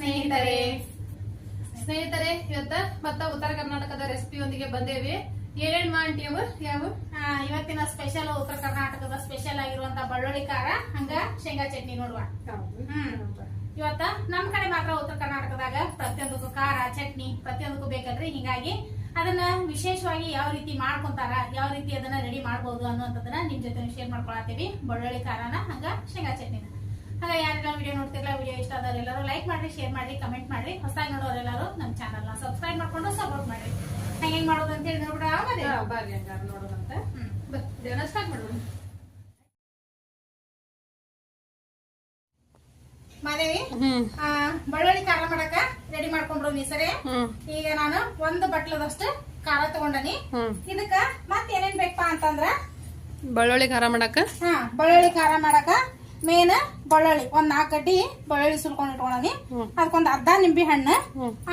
ಸ್ನೇಹಿತರೆ. ಸ್ನೇಹಿತರೆ ಇವತ್ತ ಮತ್ತ ಉತ್ತರ ಕರ್ನಾಟಕದ ರೆಸಿಪಿಯೊಂದಿಗೆ ಬಂದೇವಿ. ಏನೇನ್ ಮಾಡಿ ಅವು? ಯಾವ? ಇವತ್ತಿನ ಸ್ಪೆಷಲ್ ಉತ್ತರ ಕರ್ನಾಟಕದ ಸ್ಪೆಷಲ್ ಆಗಿರುವಂತ ಬಳ್ಳುಳ್ಳಿ ಖಾರ ಹಂಗ ಶೇಂಗಾ ಚಟ್ನಿ ನೋಡುವ. ಹ್ಮ್. ಇವತ್ತ ನಮ್ ಕಡೆ ಮಾತ್ರ ಉತ್ತರ ಕರ್ನಾಟಕದಾಗ ಪ್ರತಿಯೊಂದಕ್ಕೂ ಖಾರ ಚಟ್ನಿ ಪ್ರತಿಯೊಂದಕ್ಕೂ ಬೇಕಲ್ರಿ. ಹಿಂಗಾಗಿ ಅದನ್ನ ವಿಶೇಷವಾಗಿ ಯಾವ ರೀತಿ ಮಾಡ್ಕೊಂತಾರ ಯಾವ ರೀತಿ ಅದನ್ನ ರೆಡಿ ಮಾಡಬಹುದು ಅನ್ನುವಂಥದ್ದನ್ನ ನಿಮ್ ಜೊತೆ ಶೇರ್ ಮಾಡ್ಕೊಳತ್ತೀವಿ. ಬಳ್ಳುಳ್ಳಿ ಖಾರನ ಹಂಗ ಶೇಂಗಾ ಚಟ್ನಿನ. ಹಾಗ ಯಾರೆಲ್ಲ ವಿಡಿಯೋ ನೋಡ್ತಿರಲ್ಲ ವಿಡಿಯೋ ಇಷ್ಟ ಆದವರೆಲ್ಲರೂ ಲೈಕ್ ಮಾಡಿ ಶೇರ್ ಮಾಡಿ ಕಮೆಂಟ್ ಮಾಡಿ ಹೊಸದಾಗಿ ನೋಡೋರೆಲ್ಲರೂ ನಮ್ಮ ಚಾನಲ್ನ ಸಬ್ಸ್ಕ್ರೈಬ್ ಮಾಡ್ಕೊಂಡು ಸಪೋರ್ಟ್ ಮಾಡಿ ಹೆಂಗ್ ಹೆಂಗ್ ಮಾಡೋದು ಅಂತ ಹೇಳಿ ನೋಡ್ಬಿಡ? ಆಮೇಲೆ ಬರ್ರಿ ಹಂಗಾರು ನೋಡೋದಂತೆ. ಹ್ಞೂ ಸ್ಟಾರ್ಟ್ ಮಾಡೋಣ. ಮಾದೇವಿ ಬೆಳ್ಳುಳ್ಳಿ ಖಾರ ಮಾಡಕ ರೆಡಿ ಮಾಡ್ಕೊಂಡ್ರು ನೀ ಸರಿ? ಈಗ ನಾನು ಒಂದು ಬಟ್ಲದಷ್ಟು ಖಾರ ತಗೊಂಡನಿ. ಇದಕ್ಕ ಮತ್ ಏನೇನ್ ಬೇಕಪ್ಪ ಅಂತಂದ್ರ? ಬೆಳ್ಳುಳ್ಳಿ ಖಾರ ಮಾಡಕ? ಹಾ ಬೆಳ್ಳುಳ್ಳಿ ಖಾರ ಮಾಡಕ ಮೇನ್ ಬೆಳ್ಳುಳ್ಳಿ ಒಂದ್ ನಾಲ್ಕು ಗಡ್ಡಿ ಬೆಳ್ಳುಳ್ಳಿ ಸುಲ್ಕೊಂಡ್ ಇಟ್ಕೊಳಿ. ಅದಕ್ಕೊಂದ್ ಅರ್ಧ ನಿಂಬೆ ಹಣ್ಣು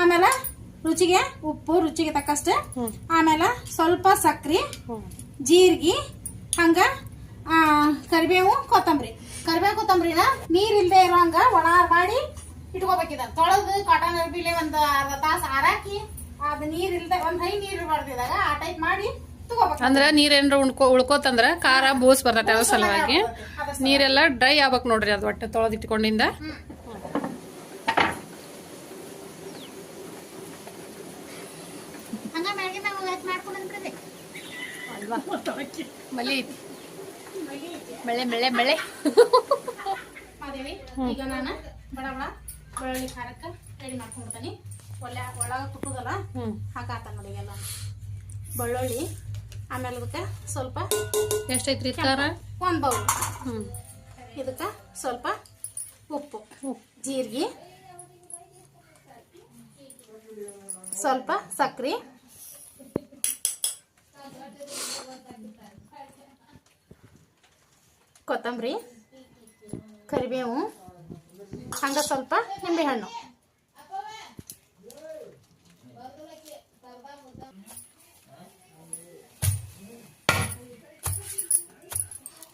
ಆಮೇಲೆ ರುಚಿಗೆ ಉಪ್ಪು ರುಚಿಗೆ ತಕ್ಕಷ್ಟು ಆಮೇಲೆ ಸ್ವಲ್ಪ ಸಕ್ರಿ ಜೀರಿಗೆ ಹಂಗ ಕರಿಬೇವು ಕೊತ್ತಂಬರಿ. ಕರಿಬೇವು ಕೊತ್ತಂಬರಿನ ನೀರ್ ಇರೋ ಹಂಗ ಒಣ ಮಾಡಿ ಇಟ್ಕೋಬೇಕಿದ ತೊಳೆದು ಕಾಟನ್ ಅರ್ಬಿಲೆ ಒಂದ್ ಅರ್ಧ ತಾಸು ಹಾರಾಕಿ ಅದ್ ನೀರ್ ಇಲ್ದೆ ಒಂದ್ ಹೈ ನೀರ್ ಬಾರ್ದಿದಾಗ ಆ ಟೈಪ್ ಮಾಡಿ ಅಂದ್ರ ನೀರೇನ್ರ ಉಣ್ಕೋ ಉಳ್ಕೋತಂದ್ರ ಖಾರ ಬೂಸ್ ಬರ್ತೈತೆ ಅದ್ರ ಸಲುವಾಗಿ. ನೀರೆಲ್ಲ ಡ್ರೈ ಆಗ್ಬೇಕು ನೋಡ್ರಿ ಅದು ಒಟ್ಟೆ ತೊಳೆದಿಟ್ಕೊಂಡಿಂದ. ಮಲಿ ಬೆಳೆ ಮಳೆ ಮಳೆ ಮಾದೇವಿ ಈಗ ನಾನು ಬಡ ಬಡ ಬೆಳ್ಳುಳ್ಳಿ ಖಾರಕ್ಕೆ ರೆಡಿ ಮಾಡ್ಕೊಂಡ್ಬಿಡ್ತೀನಿ ಒಳ್ಳೆ ಒಳಗ ಕುಟ್ಟುದಲ್ಲ ಹಾಕಾತ ನೋಡಿ ಎಲ್ಲ ಬೆಳ್ಳುಳ್ಳಿ. ಆಮೇಲೆ ಅದಕ್ಕೆ ಸ್ವಲ್ಪ ಎಷ್ಟೈತ್ರಿ ಖಾರ? ಒಂದು ಬೌಲ್. ಹ್ಞೂ ಇದಕ್ಕೆ ಸ್ವಲ್ಪ ಉಪ್ಪು. ಜೀರಿಗೆ ಸ್ವಲ್ಪ ಸಕ್ರೆ ಕೊತ್ತಂಬರಿ ಕರಿಬೇವು ಹಂಗೆ ಸ್ವಲ್ಪ ನಿಂಬೆಹಣ್ಣು.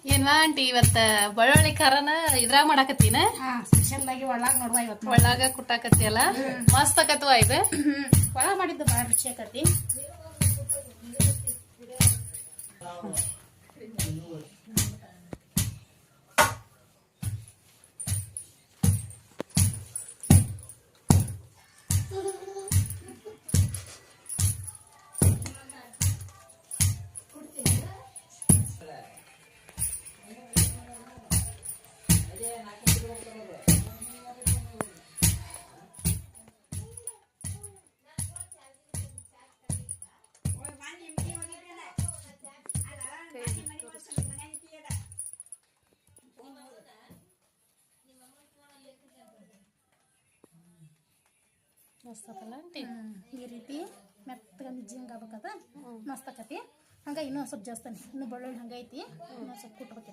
ಏನ್ ಆಂಟಿ ಇವತ್ತ ಬೆಳ್ಳುಳ್ಳಿ ಖಾರನ ಇದ್ರಾಗ ಮಾಡಾಕತ್ತೀನ? ಹಾ ಸ್ಪೆಷಲ್ ಆಗಿ ಒಳಗ್ ನೋಡುವ ಇವತ್ತು. ಒಳ್ಳಾಗ ಕುಟ್ಟಾಕತ್ತಿಯಲ್ಲ? ಮಸ್ತ್ ಆಕತ್ವ ಇದು? ಒಳ ಮಾಡಿದ್ದು ಭಾಳ ರುಚಿ ಆಕತಿ ಆತಲ್ಲ ಆಂಟಿ ಈ ರೀತಿ ಮೆತ್ತಗ ಮಿಜ್ಜಿ ಹಂಗ ಆಗ್ಬೇಕದ ಮಸ್ತ್ ಆಕತಿ ಹಂಗ ಇನ್ನೂ ಸ್ವಲ್ಪ ಜಾಸ್ತಿ ಇನ್ನು ಬೆಳ್ಳುಳ್ಳಿ ಹಂಗ ಐತಿ ಇನ್ನೂ ಸ್ವಲ್ಪ ಕುಟ್ಬೇಕು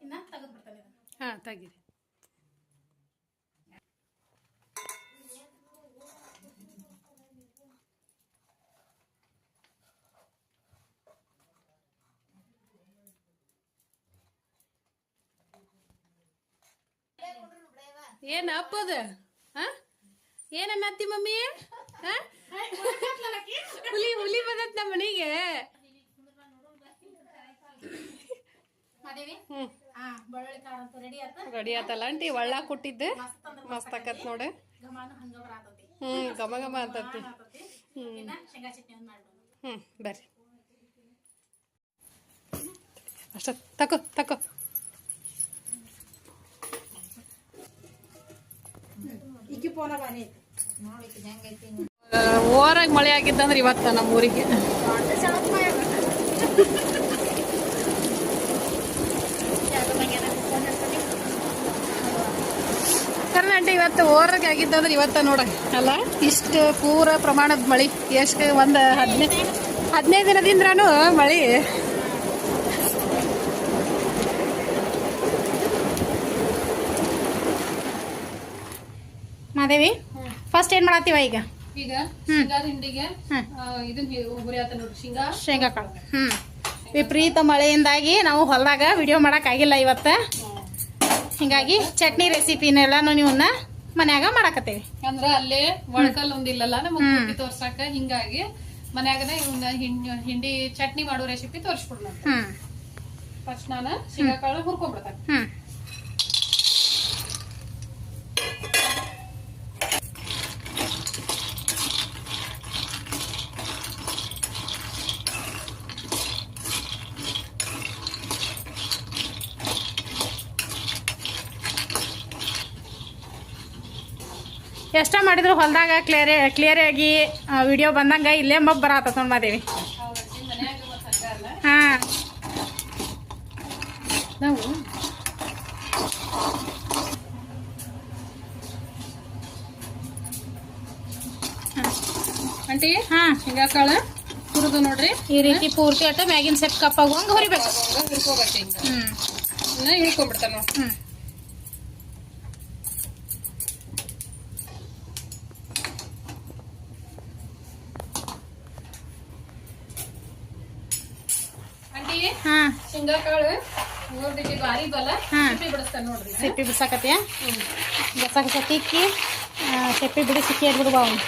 ಇನ್ನ ತೆಗೆದು ಬಿಡ್ತಾನೆ ಹಾ ತೆಗೀರಿ. ಏನ್ ಅಪ್ಪದ? ಹ? ಏನನ್ನತ್ತಿ ಮಮ್ಮಿ? ಹಾ? ಹುಲಿ ಹುಲಿ ಬದತ್ ನಮ್ಮ ಮನೆಗೆ ಮಾದೇವಿ ಹ್ಮ್ ಹಾ ಬೆಳ್ಳುಳ್ಳಿ ಖಾರ ಅಂತೂ ರೆಡಿ ಆತ. ರೆಡಿ ಆತಲ್ಲ ಅಂಟಿ ಒಳ್ಳ ಕೊಟ್ಟಿದ್ದೆ. ಮಸ್ತ್ ಆಕತ್ ನೋಡ. ಹ್ಮ್ ಘಮ ಘಮ ಅಂತತಿ ಹ್ಮ್. ಹ್ಮ್ ಬರ್ರಿ. ಅಷ್ಟ ತಕೋ ತಕೋ. ಓರಾಗ ಮಳೆ ಆಗಿದ್ದಂದ್ರೆ ಇವತ್ತ ನಮ್ಮ ಊರಿಗೆ. ಕರ್ನಾಟಕ ಇವತ್ತು ಓರಕ್ಕೆ ಆಗಿದ್ದಂದ್ರೆ ಇವತ್ತ ನೋಡ. ಅಲ್ಲ ಇಷ್ಟು ಪೂರ ಪ್ರಮಾಣದ ಮಳಿ. ಎಷ್ಟು ಒಂದು ಹದಿನೈದು ಹದಿನೈದು ದಿನದಿಂದ್ರೂ ಮಳಿ. ಮಾದೇವಿ ಫಸ್ಟ್ ಏನ್ ಮಾಡತ್ತೀವ ಈಗ? ಈಗ ಹಿಂಡಿಗೆ ಶೇಂಗಾ ಕಾಳು ಹ್ಮ್. ವಿಪರೀತ ಮಳೆಯಿಂದಾಗಿ ನಾವು ಹೊಲದಾಗ ವಿಡಿಯೋ ಮಾಡಕ್ ಆಗಿಲ್ಲ ಇವತ್ತ. ಹೀಗಾಗಿ ಚಟ್ನಿ ರೆಸಿಪಿನೆಲ್ಲಾನು ನೀವನ್ನ ಮನ್ಯಾಗ ಮಾಡಾಕತ್ತೇವಿ ಅಂದ್ರ ಅಲ್ಲೇ ಒಳಕಲ್ ಒಂದಿಲ್ಲಲ್ಲ ನಮಗ್ ತೋರ್ಸಾಕ ಹಿಂಗಾಗಿ ಮನ್ಯಾಗನ ಇವನ್ನ ಹಿಂಡಿ ಚಟ್ನಿ ಮಾಡೋ ರೆಸಿಪಿ ತೋರಿಸ್ಕೊಡ್ನ ಹ್ಞೂ ಫಸ್ಟ್ ನಾನು ಶೇಂಗಾ ಕಾಳು ಹುರ್ಕೊಂಡ್ಬಿಡ್ತಾನೆ ಎಷ್ಟ ಮಾಡಿದ್ರು ಹೊಲದಾಗ ಕ್ಲಿಯರ್ ಕ್ಲಿಯರ್ ಆಗಿ ವಿಡಿಯೋ ಬಂದಂಗ ಇಲ್ಲೇ ಮಬ್ ಬರತ್ತ ತೊಂಬಾದೇವಿ ಮಾದೇವಿ. ಹೌದಲ್ರಿ ಮನ್ಯಾಗ ಮತ್ತ್ ಅಲ್ಲ ಹಾ. ನಾವು ಆಂಟಿ ಹಾ. ಶೇಂಗಾ ಕಾಳು ಹುರಿದು ನೋಡ್ರಿ. ಈ ರೀತಿ ಪೂರ್ತಿ ಅಟ್ಟ ಮ್ಯಾಗಿನ ಸೆಟ್ ಕಪ್ ಆಗುವಂಗ ಹುರಿಬೇಕು. ಹುರ್ಕೋಬೇಕು ಹ್ಞೂ ಹ್ಮ್. ಇನ್ನ ಇಳ್ಕೊಂಡ್ಬಿಡ್ತಾನ ನೋಡ್ರಿ ಹ್ಮ್. ಆಂಟಿ ಹಾ. ಶೇಂಗಾ ಕಾಳು ನೋಡ್ರಿ ಬಾರಿ ಬಲ. ಸಿಪ್ಪಿ ಬಿಡಿಸ್ತಾನೆ ನೋಡ್ರಿ. ಸಿಪ್ಪಿ ಬಿಡ್ಸಾಕತ್ತೀಯ ಗಸ ಗಸ ತಿಕ್ಕಿ ಸಿಪ್ಪಿ ಬಿಡಿ ಸಿಕ್ಕಿ ಬಿಡುವ ಅವ್ನು.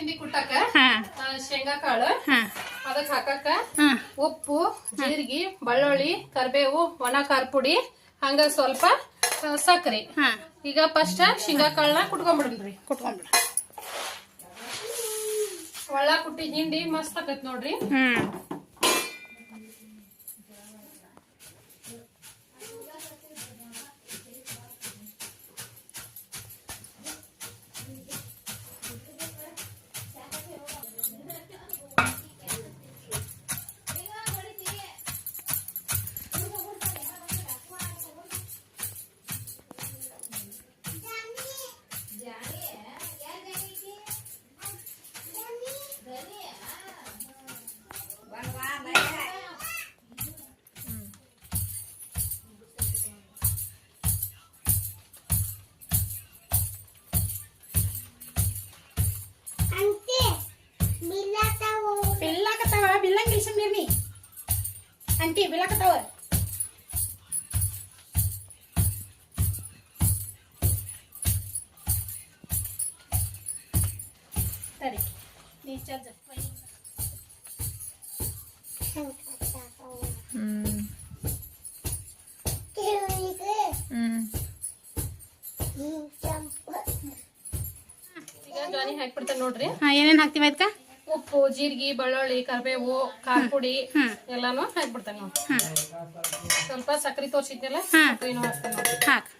ತಿಂಡಿ ಕುಟ್ಟಾಕ ಶೇಂಗಾ ಕಾಳು ಹಾ. ಅದಕ್ಕೆ ಹಾಕಾಕ ಉಪ್ಪು ಜೀರಿಗೆ ಬೆಳ್ಳುಳ್ಳಿ ಕರಿಬೇವು ಒಣ ಖಾರ ಪುಡಿ ಹಂಗ ಸ್ವಲ್ಪ ಸಕ್ಕರೆ ಸಕ್ರಿ. ಈಗ ಫಸ್ಟ್ ಶೇಂಗಾ ಕಾಳನ್ನ ಕುಟ್ಕೊಂಡ್ಬಿಡ್ರಿ ಕುಟ್ಕೊಂಡ್ಬಿಡ ಒಳ್ಳ ಕುಟ್ಟಿ ಹಿಂಡಿ ಮಸ್ತ್ ಆಕತ್ ನೋಡ್ರಿ. ನೋಡ್ರಿ. ಹಾ ಏನೇನ್ ಹಾಕ್ತೀವಿ ಅದಕ್ಕ ಉಪ್ಪು ಜೀರಿಗೆ ಬೆಳ್ಳುಳ್ಳಿ ಕರಿಬೇವು ಖಾರ ಪುಡಿ. ಎಲ್ಲಾನು ಹಾಕ್ಬಿಡ್ತೇನೆ ನೋಡಿ ಸ್ವಲ್ಪ ಸಕ್ರಿ ತೋರ್ಸಿದ್ನಲ್ಲ ಹಾ. ಸಕ್ರಿನೂ ಹಾಕ್ತೇನೆ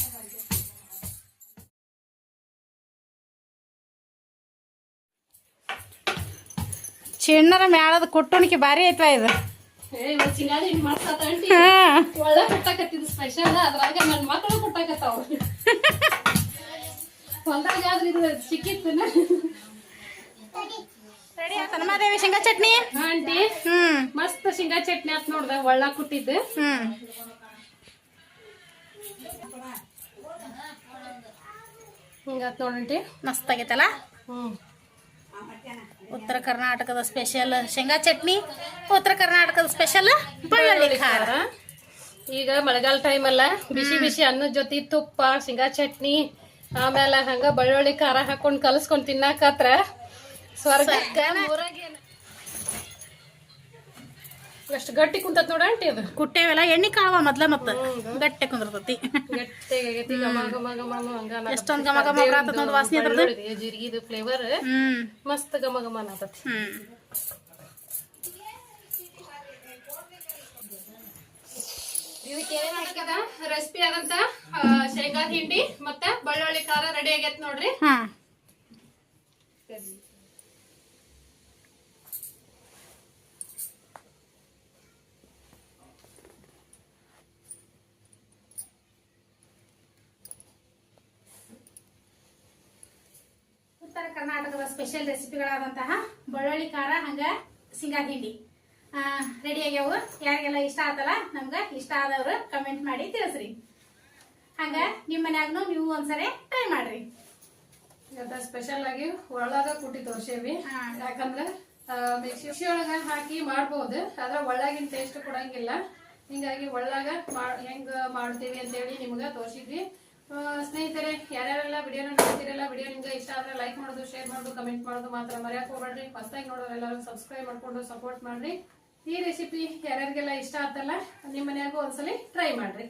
ಹೊಲ್ದಾಗ ಆದ್ರೆ ಇದು ಸಿಕ್ಕಿತ್ತು ರೆಡಿ ಆತನ ಮಾದೇವಿ ಶೇಂಗಾ ಚಟ್ನಿ ಆಂಟಿ ಹ್ಮ್ ಮಸ್ತ್ ಶೇಂಗಾ ಚಟ್ನಿ ಆತ್ ನೋಡ್ದ ಒಳ್ಳ ಕುಟ್ಟಿದ್ದು ಹ್ಮ್ ಹಿಂಗಾತ್ ನೋಡಂಟಿ ಮಸ್ತ್ ಆಗೈತಲ್ಲ ಹ್ಮ್ ಉತ್ತರ ಕರ್ನಾಟಕದ ಸ್ಪೆಷಲ್ ಶೇಂಗಾ ಚಟ್ನಿ ಉತ್ತರ ಕರ್ನಾಟಕದ ಸ್ಪೆಷಲ್ ಬೆಳ್ಳುಳ್ಳಿ ಖಾರ. ಈಗ ಮಳೆಗಾಲ ಟೈಮ್ ಅಲ್ಲ. ಬಿಸಿ ಬಿಸಿ ಅನ್ನದ ಜೊತೆ ತುಪ್ಪ ಶೇಂಗಾ ಚಟ್ನಿ ಆಮೇಲೆ ಹಂಗ ಬೆಳ್ಳುಳ್ಳಿ ಖಾರ ಹಾಕೊಂಡು ಕಲಸ್ಕೊಂಡು ತಿನ್ನಾಕತ್ರ ಸ್ವರ್ಗ ಊರಾಗೇನ ಎಷ್ಟು ಗಟ್ಟಿ ಕುಂತತ್ ನೋಡ ಆಂಟಿ ಅದು. ಕುಟ್ಟೇವೆಲ್ಲ ಎಣ್ಣೆ ಕಾಳುವ ಮೊದ್ಲ ಮತ್ತ. ಗಟ್ಟಿ ಕುಂದಿರ್ತತಿ. ಎಷ್ಟೊಂದ್ ಘಮ ಘಮ ಬರಾತತ್ ನೋಡ್ ವಾಸನೆ ಅದ್ರದ್ದು. ಜೀರಿಗಿದು ಫ್ಲೇವರ್ ಹ್ಮ್. ಮಸ್ತ್ ಘಮ ಗಮ ಆತತಿ ಇದಕ್ಕೆ ಹಾಕ್ಯದ? ರೆಸಿಪಿ ಆದಂತ ಶೇಂಗಾ ಹಿಂಡಿ ಮತ್ತೆ ಬೆಳ್ಳುಳ್ಳಿ ಖಾರ ರೆಡಿ ಆಗೈತ್ ನೋಡ್ರಿ. ಕರ್ನಾಟಕದ ಸ್ಪೆಷಲ್ ರೆಸಿಪಿಗಳಾದಂತಹ ಬೆಳ್ಳುಳ್ಳಿ ಖಾರ ಹಂಗ ಸಿಂಗಾ ಹಿಂಡಿ. ರೆಡಿ ಆಗ್ಯಾವು. ಯಾರಿಗೆಲ್ಲ ಇಷ್ಟ ಆತಲ್ಲ ನಮ್ಗ ಇಷ್ಟ ಆದವ್ರು ಕಮೆಂಟ್ ಮಾಡಿ ತಿಳಿಸ್ರಿ. ಹಂಗ ನಿಮ್ಮ ಮನ್ಯಾಗನು ನೀವು ಒಂದ್ಸರಿ ಟ್ರೈ ಮಾಡ್ರಿ. ಇವತ್ತ ಸ್ಪೆಷಲ್ ಆಗಿ ಒಳಗ ಕುಟ್ಟಿ ತೋರ್ಸೇವಿ. ಯಾಕಂದ್ರೆ ಮಿಕ್ಸಿ ಒಳಗ ಹಾಕಿ ಮಾಡ್ಬೋದು. ಆದ್ರೆ ಒಳಗಿನ ಟೇಸ್ಟ್ ಕೊಡಂಗಿಲ್ಲ. ಹಿಂಗಾಗಿ ಒಳ್ಳಾಗ ಹೆಂಗ್ ಮಾಡ್ತೀವಿ ಅಂತೇಳಿ ನಿಮ್ಗ ತೋರ್ಸಿದ್ವಿ. ಸ್ನೇಹಿತರೆ, ಯಾರ್ಯಾರೆಲ್ಲ ವಿಡಿಯೋನ ನೋಡ್ತಿರಲ್ಲ ವಿಡಿಯೋ ನಿಮ್ಗೆ ಇಷ್ಟ ಆದ್ರೆ ಲೈಕ್ ಮಾಡೋದು ಶೇರ್ ಮಾಡೋದು ಕಮೆಂಟ್ ಮಾಡೋದು ಮಾತ್ರ ಮರ್ಯಾಕ್ ಹೋಗ್ಬೇಡ್ರಿ. ಫಸ್ಟಾಗಿ ನೋಡೋರು ಎಲ್ಲರೂ ಸಬ್ಸ್ಕ್ರೈಬ್ ಮಾಡ್ಕೊಂಡು ಸಪೋರ್ಟ್ ಮಾಡ್ರಿ. ಈ ರೆಸಿಪಿ ಯಾರ್ಯಾರಿಗೆಲ್ಲ ಇಷ್ಟ ಆತಲ್ಲ ನಿಮ್ಮ ಮನೆಯಾಗೂ ಒಂದ್ಸಲಿ ಟ್ರೈ ಮಾಡ್ರಿ.